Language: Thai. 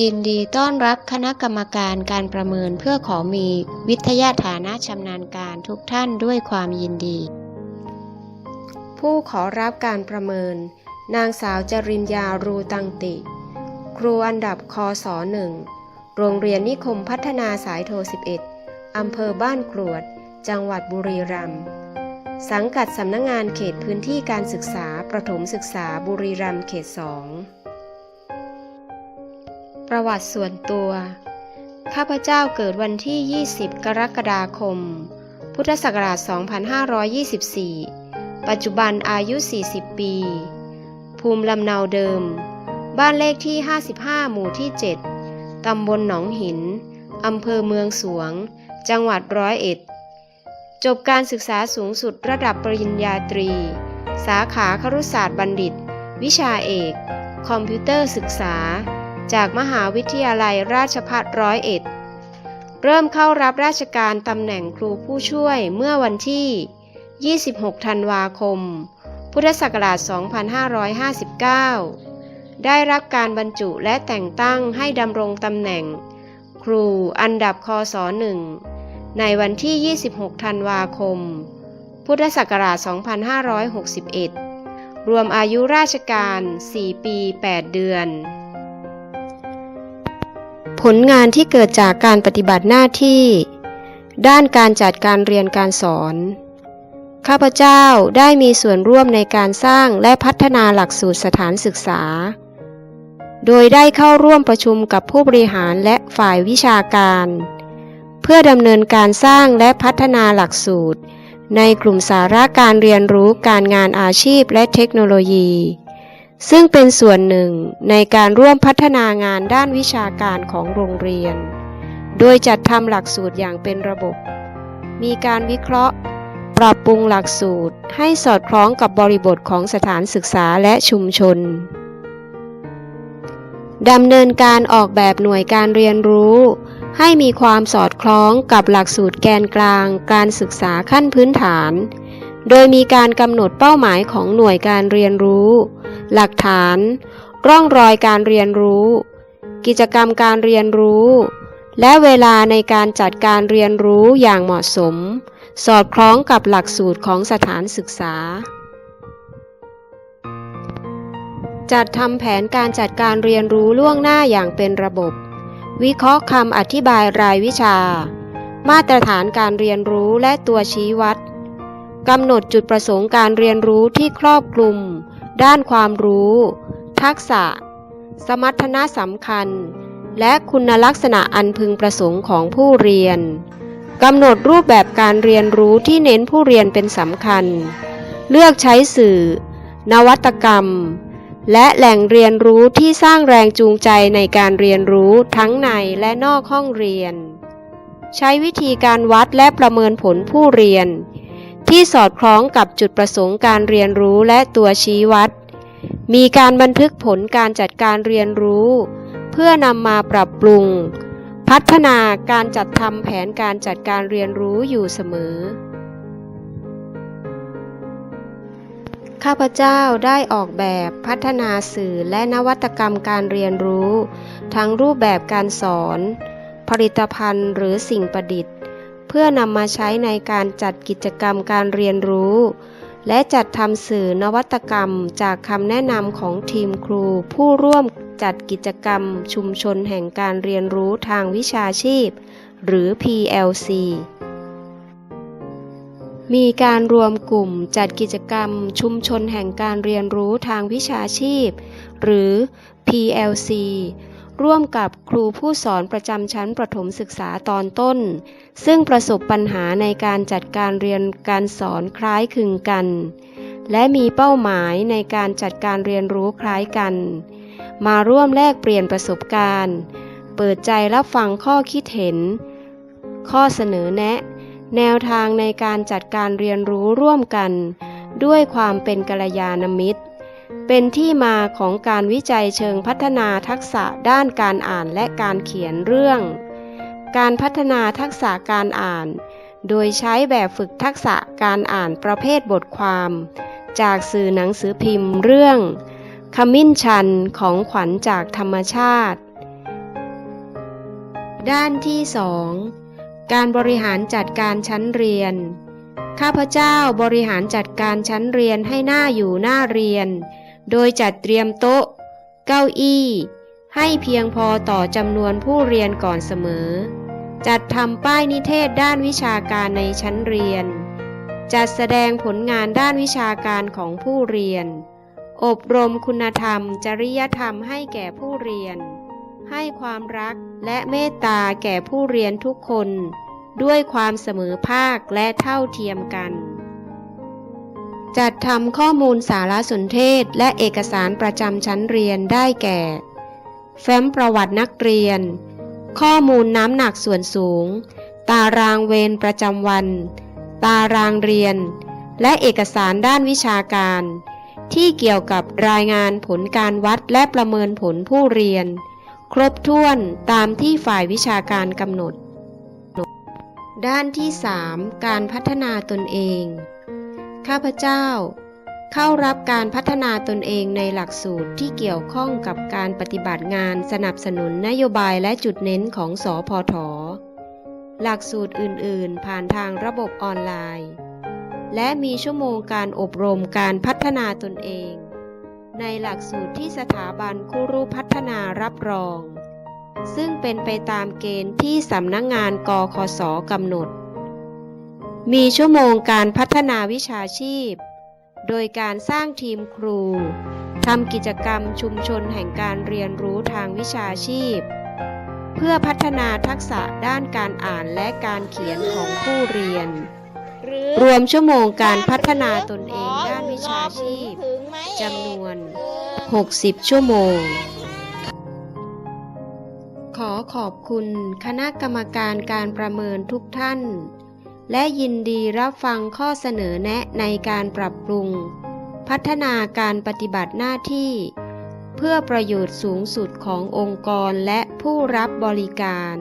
ยินดีต้อนรับคณะกรรมการการประเมินเพื่อขอมีวิทยาฐานะชำนาญการทุกท่านด้วยความยินดี ผู้ขอรับการประเมิน นางสาวจริญญารูตังติ ครูอันดับคศหนึ่งโรงเรียนนิคมพัฒนาสายโท 11 อำเภอบ้านกรวด จังหวัดบุรีรัมย์ สังกัดสำนักงงานเขตพื้นที่การศึกษาประถมศึกษาบุรีรัมย์เขต2 ประวัติส่วนตัว ข้าพเจ้าเกิดวันที่ 20 กรกฎาคม พุทธศักราช 2524 ปัจจุบันอายุ 40 ปี ภูมิลำเนาเดิม บ้านเลขที่ 55 หมู่ที่ 7 ตำบลหนองหิน อำเภอเมืองสวง จังหวัดร้อยเอ็ด จบการศึกษาสูงสุดระดับปริญญาตรี สาขาครุศาสตร์บัณฑิต วิชาเอก คอมพิวเตอร์ศึกษา จากมหาวิทยาลัยราชภัฏร้อยเอ็ด เริ่มเข้ารับราชการตำแหน่งครูผู้ช่วยเมื่อวันที่ 26 ธันวาคม พุทธศักราช 2559 ได้รับการบรรจุและแต่งตั้งให้ดำรงตำแหน่ง ครูอันดับคศหนึ่งในวันที่ 26 ธันวาคม พุทธศักราช 2561 รวมอายุราชการ 4 ปี 8 เดือน ผลงานที่เกิดจากการปฏิบัติหน้าที่ ด้านการจัดการเรียนการสอน ข้าพเจ้าได้มีส่วนร่วมในการสร้างและพัฒนาหลักสูตรสถานศึกษา โดยได้เข้าร่วมประชุมกับผู้บริหารและฝ่ายวิชาการ เพื่อดำเนินการสร้างและพัฒนาหลักสูตร ในกลุ่มสาระการเรียนรู้การงานอาชีพและเทคโนโลยี ซึ่งเป็นส่วนหนึ่งในการร่วมพัฒนางานด้านวิชาการของโรงเรียน โดยจัดทำหลักสูตรอย่างเป็นระบบ มีการวิเคราะห์ ปรับปรุงหลักสูตรให้สอดคล้องกับบริบทของสถานศึกษาและชุมชนดำเนินการออกแบบหน่วยการเรียนรู้ ให้มีความสอดคล้องกับหลักสูตรแกนกลาง การศึกษาขั้นพื้นฐาน โดยมีการกำหนดเป้าหมายของหน่วยการเรียนรู้ หลักฐาน ร่องรอยการเรียนรู้ กิจกรรมการเรียนรู้ และเวลาในการจัดการเรียนรู้อย่างเหมาะสม สอดคล้องกับหลักสูตรของสถานศึกษา จัดทำแผนการจัดการเรียนรู้ล่วงหน้าอย่างเป็นระบบ วิเคราะห์คำอธิบายรายวิชา มาตรฐานการเรียนรู้และตัวชี้วัดกำหนดจุดประสงค์การเรียนรู้ที่ครอบคลุม ด้านความรู้ ทักษะ สมรรถนะสำคัญ และคุณลักษณะอันพึงประสงค์ของผู้เรียนกำหนดรูปแบบการเรียนรู้ที่เน้นผู้เรียนเป็นสำคัญ เลือกใช้สื่อ นวัตกรรม และแหล่งเรียนรู้ที่สร้างแรงจูงใจในการเรียนรู้ทั้งในและนอกห้องเรียน ใช้วิธีการวัดและประเมินผลผู้เรียน ที่สอดคล้องกับจุดประสงค์การเรียนรู้และตัวชี้วัด มีการบันทึกผลการจัดการเรียนรู้ เพื่อนำมาปรับปรุง พัฒนาการจัดทำแผนการจัดการเรียนรู้อยู่เสมอ ข้าพเจ้าได้ออกแบบพัฒนาสื่อและนวัตกรรมการเรียนรู้ ทั้งรูปแบบการสอน ผลิตภัณฑ์หรือสิ่งประดิษฐ์ พื่อนำมาใช้ในการจัดกิจกรรมการเรียนรู้ และจัดทำสื่อนวัตกรรมจากคำแนะนำของทีมครู ผู้ร่วมจัดกิจกรรมชุมชนแห่งการเรียนรู้ทางวิชาชีพ หรือ PLC มีการรวมกลุ่มจัดกิจกรรมชุมชนแห่งการเรียนรู้ทางวิชาชีพ หรือ PLC ร่วมกับครูผู้สอนประจำชั้นประถมศึกษาตอนต้น ซึ่งประสบปัญหาในการจัดการเรียนการสอนคล้ายคลึงกัน และมีเป้าหมายในการจัดการเรียนรู้คล้ายกัน มาร่วมแลกเปลี่ยนประสบการณ์ เปิดใจรับฟังข้อคิดเห็น ข้อเสนอแนะ แนวทางในการจัดการเรียนรู้ร่วมกัน ด้วยความเป็นกัลยาณมิตร เป็นที่มาของการวิจัยเชิงพัฒนาทักษะด้านการอ่านและการเขียนเรื่อง การพัฒนาทักษะการอ่าน โดยใช้แบบฝึกทักษะการอ่านประเภทบทความ จากสื่อหนังสือพิมพ์เรื่อง ขมิ้นชันของขวัญจากธรรมชาติ ด้านที่สองการบริหารจัดการชั้นเรียน ข้าพเจ้าบริหารจัดการชั้นเรียนให้หน้าอยู่หน้าเรียน โดยจัดเตรียมโต๊ะ เก้าอี้ ให้เพียงพอต่อจำนวนผู้เรียนก่อนเสมอ จัดทำป้ายนิเทศด้านวิชาการในชั้นเรียน จัดแสดงผลงานด้านวิชาการของผู้เรียน อบรมคุณธรรม จริยธรรมให้แก่ผู้เรียน ให้ความรักและเมตตาแก่ผู้เรียนทุกคน ด้วยความเสมอภาคและเท่าเทียมกัน จัดทำข้อมูลสารสนเทศและเอกสารประจำชั้นเรียนได้แก่ แฟ้มประวัตินักเรียน ข้อมูลน้ำหนักส่วนสูง ตารางเวรประจำวัน ตารางเรียน และเอกสารด้านวิชาการ ที่เกี่ยวกับรายงานผลการวัดและประเมินผลผู้เรียน ครบถ้วนตามที่ฝ่ายวิชาการกำหนด ด้านที่ 3 การพัฒนาตนเอง ข้าพเจ้า เข้ารับการพัฒนาตนเองในหลักสูตรที่เกี่ยวข้องกับการปฏิบัติงานสนับสนุนนโยบายและจุดเน้นของสอพอถอหลักสูตรอื่น ๆ ผ่านทางระบบออนไลน์ และมีชั่วโมงการอบรมการพัฒนาตนเอง ในหลักสูตรที่สถาบันครูพัฒนารับรอง ซึ่งเป็นไปตามเกณฑ์ที่สำนักงงานกคสกำหนด มีชั่วโมงการพัฒนาวิชาชีพ โดยการสร้างทีมครูทำกิจกรรมชุมชนแห่งการเรียนรู้ทางวิชาชีพ เพื่อพัฒนาทักษะด้านการอ่านและการเขียนของผู้เรียน รวมชั่วโมงการพัฒนาตนเองด้านวิชาชีพจำนวน 60 ชั่วโมง ขอขอบคุณคณะกรรมการการประเมินทุกท่าน และยินดีรับฟังข้อเสนอแนะในการปรับปรุง พัฒนาการปฏิบัติหน้าที่ เพื่อประโยชน์สูงสุดขององค์กรและผู้รับบริการ